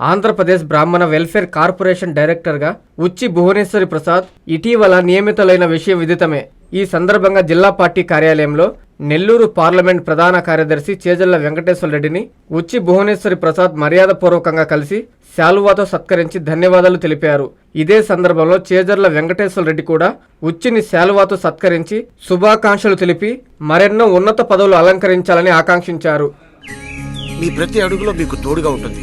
ఆంధ్రప్రదేశ్ బ్రాహ్మణ welfare corporation డైరెక్టర్గా ఉచ్చి భువనేశ్వరి ప్రసాద్ ఇటీవల నియమితులైన విషయం విదితమే. ఈ సందర్భంగా జిల్లా పార్టీ కార్యాలయంలో నెల్లూరు పార్లమెంట్ ప్రధాన కార్యదర్శి చేజల్ల వెంకటేశ్వర రెడ్డిని ఉచ్చి భువనేశ్వరి ప్రసాద్ మర్యాదపూర్వకంగా కలిసి శాలువాతో సత్కరించి ధన్యవాదాలు తెలిపారు. ఇదే సందర్భంలో చేజర్ల వెంకటేశ్వర రెడ్డి కూడా ఉచ్చిని శాలువాతో సత్కరించి శుభాకాంక్షలు తెలిపి మరెన్నో ఉన్నత పదవులు అలంకరించాలని ఆకాంక్షించారు. మీ ప్రతి అడుగులో మీకు తోడుగా ఉంటుంది.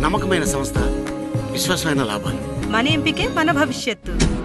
నమ్మకమైన సంస్థ విశ్వాసమైన లాభాలు. మన ఎంపికే మన భవిష్యత్తు.